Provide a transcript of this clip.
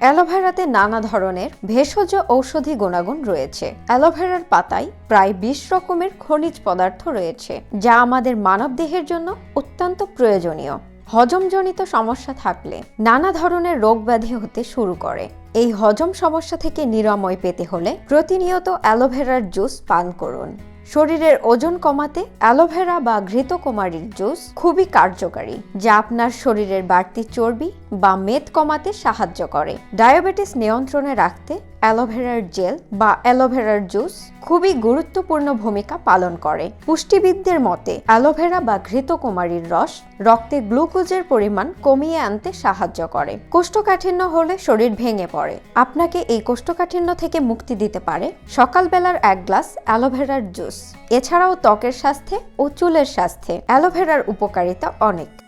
অ্যালোভেরাতে নানা ধরনের ভেষজ ঔষধি গুণাগুণ রয়েছে। অ্যালোভেরার পাতায় প্রায় বিশ রকমের খনিজ পদার্থ রয়েছে, যা আমাদের মানবদেহের জন্য অত্যন্ত প্রয়োজনীয়। হজমজনিত সমস্যা থাকলে নানা ধরনের রোগ ব্যাধি হতে শুরু করে। এই হজম সমস্যা থেকে নিরাময় পেতে হলে প্রতিনিয়ত অ্যালোভেরার জুস পান করুন। শরীরের ওজন কমাতে অ্যালোভেরা বা ঘৃতকুমারীর জুস খুবই কার্যকারী, যা আপনার শরীরের বাড়তি চর্বি বা মেদ কমাতে সাহায্য করে। ডায়াবেটিস নিয়ন্ত্রণে রাখতে অ্যালোভেরার জেল বা অ্যালোভেরার জুস খুবই গুরুত্বপূর্ণ ভূমিকা পালন করে। পুষ্টিবিদদের মতে, অ্যালোভেরা বা ঘৃতকুমারীর রস রক্তে গ্লুকোজের পরিমাণ কমিয়ে আনতে সাহায্য করে। কোষ্ঠকাঠিন্য হলে শরীর ভেঙে পড়ে। আপনাকে এই কোষ্ঠকাঠিন্য থেকে মুক্তি দিতে পারে সকালবেলার এক গ্লাস অ্যালোভেরার জুস। এছাড়াও ত্বকের স্বাস্থ্যে ও চুলের স্বাস্থ্যে অ্যালোভেরার উপকারিতা অনেক।